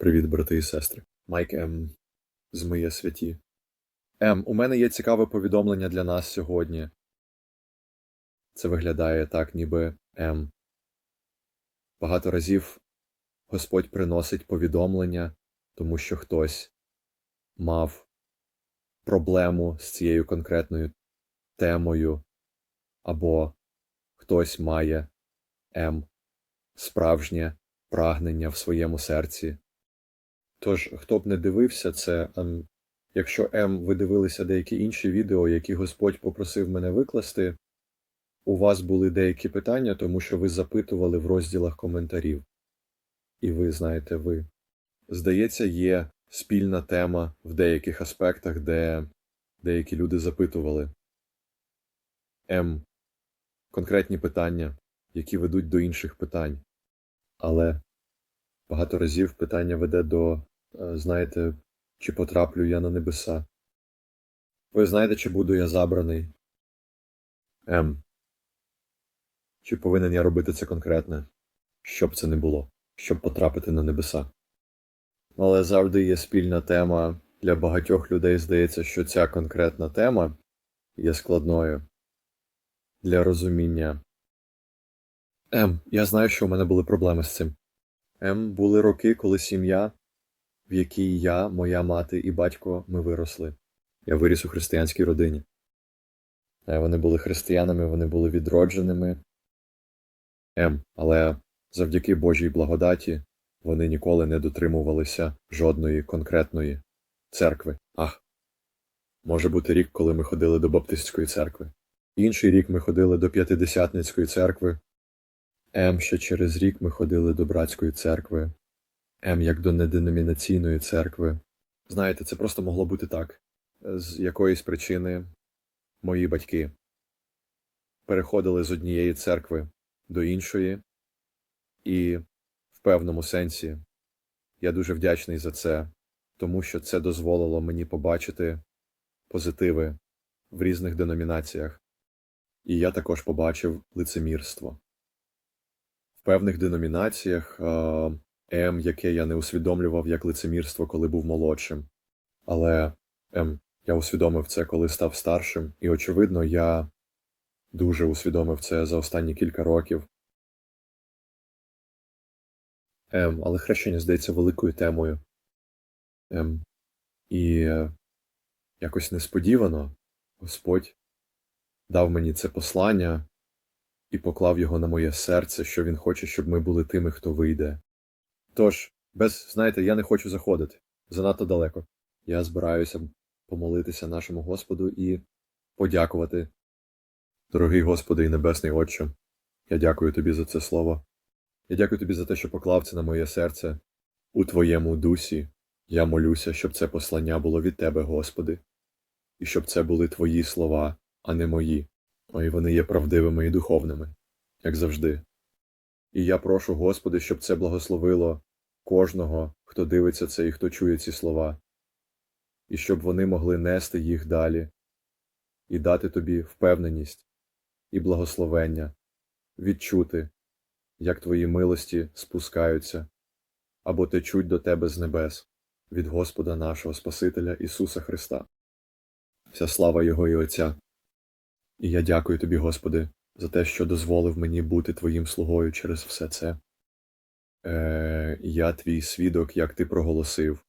Привіт, брати і сестри. Майк М. з моє святі. М, у мене є цікаве повідомлення для нас сьогодні. Це виглядає так, ніби М. Багато разів Господь приносить повідомлення, тому що хтось мав проблему з цією конкретною темою, або хтось має М. справжнє прагнення в своєму серці. Тож, хто б не дивився це, ем, якщо М, ви дивилися деякі інші відео, які Господь попросив мене викласти, у вас були деякі питання, тому що ви запитували в розділах коментарів. І ви знаєте, ви. Здається, є спільна тема в деяких аспектах, де деякі люди запитували. М. Конкретні питання, які ведуть до інших питань. Але багато разів питання веде до, знаєте, чи потраплю я на небеса. Ви знаєте, чи буду я забраний? М. Чи повинен я робити це конкретне? Щоб це не було, щоб потрапити на небеса. Але завжди є спільна тема. Для багатьох людей здається, що ця конкретна тема є складною для розуміння. М. Я знаю, що у мене були проблеми з цим. М. Були роки, коли сім'я, в якій я, моя мати і батько ми виросли. Я виріс у християнській родині. Е, Вони були християнами, вони були відродженими. М. Але завдяки Божій благодаті вони ніколи не дотримувалися жодної конкретної церкви. Ах. Може бути рік, коли ми ходили до Баптистської церкви. Інший рік ми ходили до П'ятидесятницької церкви. М. Ще через рік ми ходили до братської церкви. М. Як до неденомінаційної церкви. Знаєте, це просто могло бути так. З якоїсь причини мої батьки переходили з однієї церкви до іншої, і в певному сенсі я дуже вдячний за це, тому що це дозволило мені побачити позитиви в різних деномінаціях, і я також побачив лицемірство. В певних деномінаціях М, яке я не усвідомлював як лицемірство, коли був молодшим. Але М, я усвідомив це, коли став старшим, і, очевидно, я дуже усвідомив це за останні кілька років. Ем, але хрещення здається великою темою. Ем, і е, якось несподівано Господь дав мені це послання і поклав його на моє серце, що він хоче, щоб ми були тими, хто вийде. Тож, без, знаєте, я не хочу заходити занадто далеко. Я збираюся помолитися нашому Господу і подякувати. Дорогий Господи і Небесний Отче, я дякую тобі за це слово. Я дякую тобі за те, що поклав це на моє серце. У Твоєму дусі я молюся, щоб це послання було від Тебе, Господи, і щоб це були Твої слова, а не мої. Ой, вони є правдивими і духовними, як завжди. І я прошу, Господи, щоб це благословило кожного, хто дивиться це і хто чує ці слова, і щоб вони могли нести їх далі і дати тобі впевненість і благословення, відчути, як твої милості спускаються або течуть до тебе з небес від Господа нашого Спасителя Ісуса Христа. Вся слава Його і Отця. І я дякую тобі, Господи, за те, що дозволив мені бути Твоїм слугою через все це. Е, я твій свідок, як ти проголосив,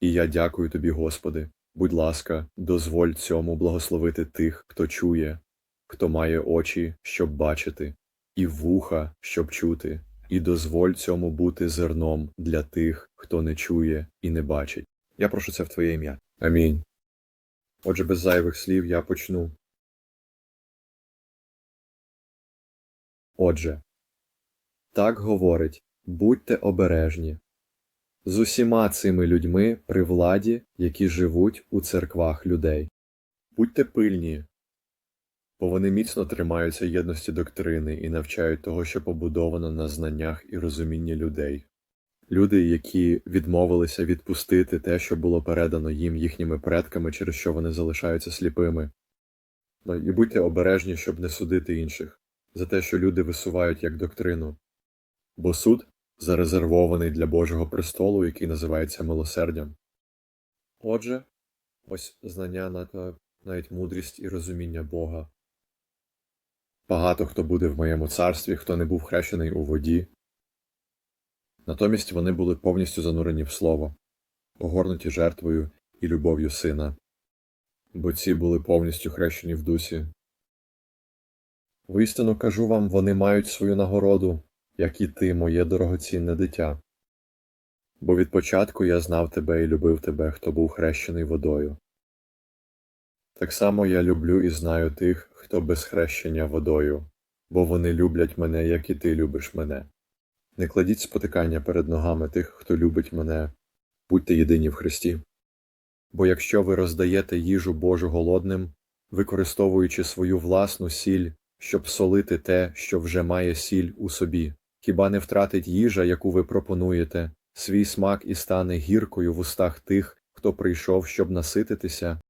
і я дякую тобі, Господи. Будь ласка, дозволь цьому благословити тих, хто чує, хто має очі, щоб бачити, і вуха, щоб чути, і дозволь цьому бути зерном для тих, хто не чує і не бачить. Я прошу це в Твоє ім'я. Амінь. Отже, без зайвих слів я почну. Отже, так говорить, будьте обережні з усіма цими людьми при владі, які живуть у церквах людей. Будьте пильні, бо вони міцно тримаються єдності доктрини і навчають того, що побудовано на знаннях і розумінні людей. Люди, які відмовилися відпустити те, що було передано їм їхніми предками, через що вони залишаються сліпими. Ну, І будьте обережні, щоб не судити інших за те, що люди висувають як доктрину. Бо суд зарезервований для Божого престолу, який називається милосердям. Отже, ось знання на навіть мудрість і розуміння Бога. Багато хто буде в моєму царстві, хто не був хрещений у воді. Натомість вони були повністю занурені в слово, огорнуті жертвою і любов'ю сина, бо ці були повністю хрещені в дусі. Воістину кажу вам, вони мають свою нагороду, як і ти, моє дорогоцінне дитя. Бо від початку я знав тебе і любив тебе, хто був хрещений водою. Так само я люблю і знаю тих, хто без хрещення водою, бо вони люблять мене, як і ти любиш мене. Не кладіть спотикання перед ногами тих, хто любить мене, будьте єдині в Христі. Бо якщо ви роздаєте їжу Божу голодним, використовуючи свою власну сіль, щоб солити те, що вже має сіль у собі, хіба не втратить їжа, яку ви пропонуєте, свій смак і стане гіркою в устах тих, хто прийшов, щоб насититися?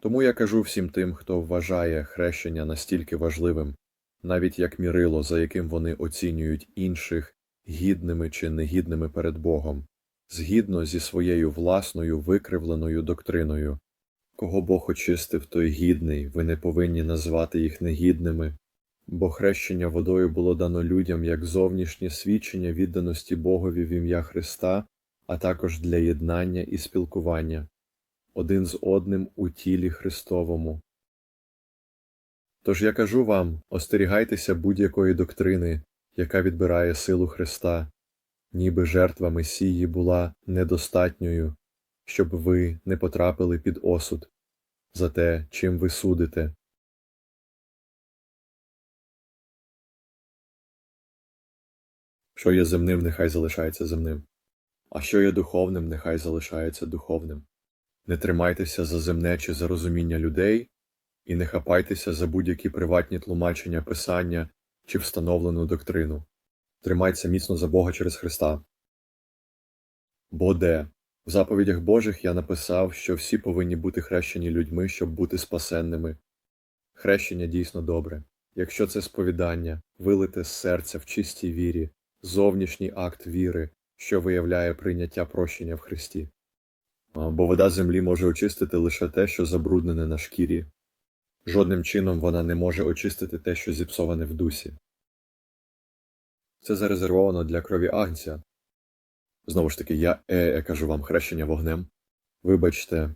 Тому я кажу всім тим, хто вважає хрещення настільки важливим, навіть як мірило, за яким вони оцінюють інших гідними чи негідними перед Богом, згідно зі своєю власною викривленою доктриною. Кого Бог очистив, той гідний, ви не повинні назвати їх негідними, бо хрещення водою було дано людям як зовнішнє свідчення відданості Богові в ім'я Христа, а також для єднання і спілкування один з одним у тілі Христовому. Тож я кажу вам остерігайтеся будь-якої доктрини, яка відбирає силу Христа, ніби жертва Месії була недостатньою, щоб ви не потрапили під осуд за те, чим ви судите. Що є земним, нехай залишається земним, а що є духовним, нехай залишається духовним. Не тримайтеся за земне чи за розуміння людей, і не хапайтеся за будь-які приватні тлумачення Писання чи встановлену доктрину. Тримайтеся міцно за Бога через Христа. Бо де в заповідях Божих я написав, що всі повинні бути хрещені людьми, щоб бути спасенними. Хрещення дійсно добре, якщо це сповідання, вилите з серця в чистій вірі, зовнішній акт віри, що виявляє прийняття прощення в Христі. Бо вода землі може очистити лише те, що забруднене на шкірі. Жодним чином вона не може очистити те, що зіпсоване в дусі. Це зарезервовано для крові агнця. Знову ж таки, я е, е кажу вам хрещення вогнем. Вибачте,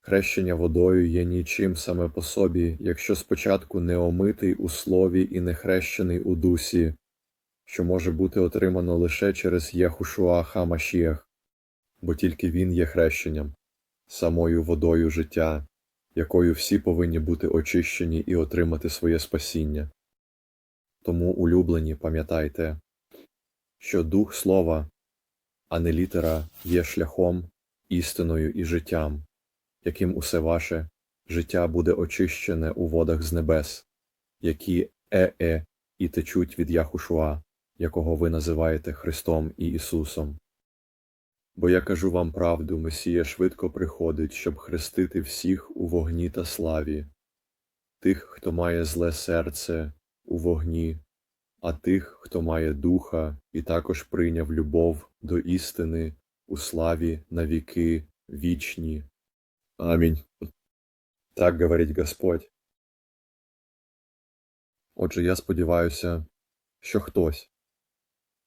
хрещення водою є нічим саме по собі, якщо спочатку не омитий у слові і не хрещений у дусі, що може бути отримано лише через Яхушуа Хамашіях бо тільки він є хрещенням, самою водою життя, якою всі повинні бути очищені і отримати своє спасіння. Тому, улюблені, пам'ятайте, що дух слова, а не літера є шляхом, істиною і життям, яким усе ваше життя буде очищене у водах з небес, які е-е і течуть від Яхушуа, якого ви називаєте Христом і Ісусом. Бо я кажу вам правду, Месія швидко приходить, щоб хрестити всіх у вогні та славі, тих, хто має зле серце у вогні, а тих, хто має духа і також прийняв любов до істини у славі на віки вічні. Амінь. Так говорить Господь. Отже, я сподіваюся, що хтось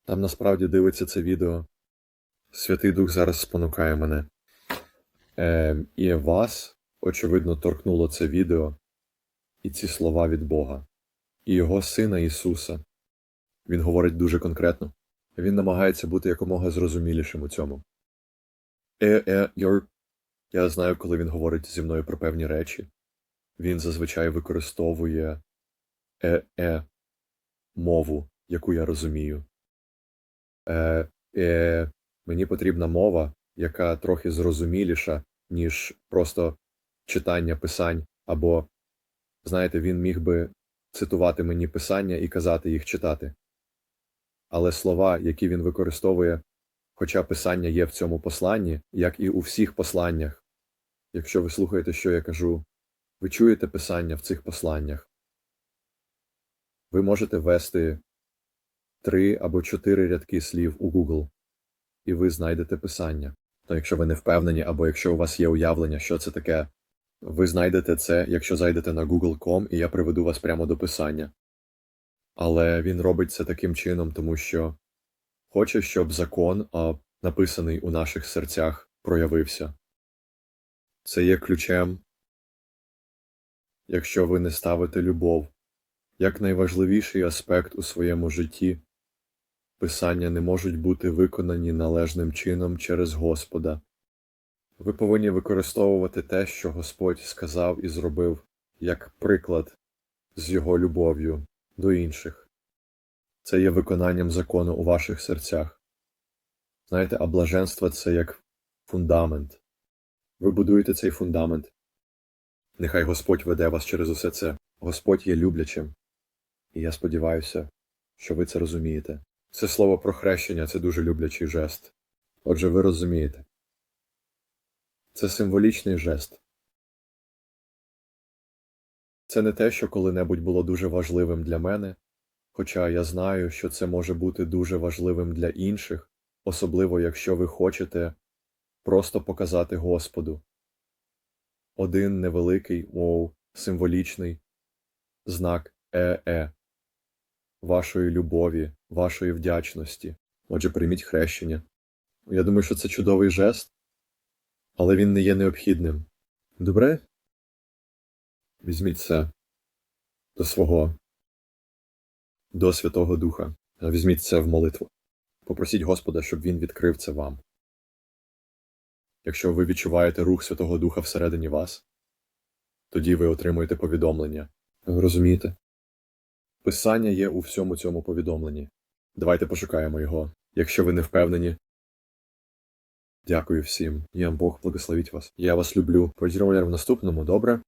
там насправді дивиться це відео. Святий Дух зараз спонукає мене. Е, І вас, очевидно, торкнуло це відео і ці слова від Бога, і Його Сина Ісуса. Він говорить дуже конкретно. Він намагається бути якомога зрозумілішим у цьому. Е, е, йор. Я знаю, коли він говорить зі мною про певні речі. Він зазвичай використовує е, е мову, яку я розумію. Е, е, Мені потрібна мова, яка трохи зрозуміліша, ніж просто читання писань, або, знаєте, він міг би цитувати мені писання і казати їх читати. Але слова, які він використовує, хоча писання є в цьому посланні, як і у всіх посланнях, якщо ви слухаєте, що я кажу, ви чуєте писання в цих посланнях. Ви можете вести три або чотири рядки слів у Google, і ви знайдете писання. То якщо ви не впевнені, або якщо у вас є уявлення, що це таке, ви знайдете це, якщо зайдете на google.com, і я приведу вас прямо до писання. Але він робить це таким чином, тому що хоче, щоб закон, написаний у наших серцях, проявився. Це є ключем. Якщо ви не ставите любов як найважливіший аспект у своєму житті, писання не можуть бути виконані належним чином через Господа. Ви повинні використовувати те, що Господь сказав і зробив, як приклад з його любов'ю до інших. Це є виконанням закону у ваших серцях. Знаєте, а блаженство це як фундамент. Ви будуєте цей фундамент. Нехай Господь веде вас через усе це. Господь є люблячим. І я сподіваюся, що ви це розумієте. Це слово про хрещення це дуже люблячий жест. Отже, ви розумієте. Це символічний жест. Це не те, що коли-небудь було дуже важливим для мене, хоча я знаю, що це може бути дуже важливим для інших, особливо якщо ви хочете просто показати Господу. Один невеликий, мов, символічний знак е-е вашої любові, вашої вдячності. Отже, прийміть хрещення. Я думаю, що це чудовий жест, але він не є необхідним. Добре? Візьміть це до свого, до Святого Духа. Візьміть це в молитву. Попросіть Господа, щоб Він відкрив це вам. Якщо ви відчуваєте рух Святого Духа всередині вас, тоді ви отримуєте повідомлення. Розумієте? Писання є у всьому цьому повідомленні. Давайте пошукаємо його. Якщо ви не впевнені. Дякую всім. Я Бог благословить вас. Я вас люблю. Поздравляю в наступному, добре?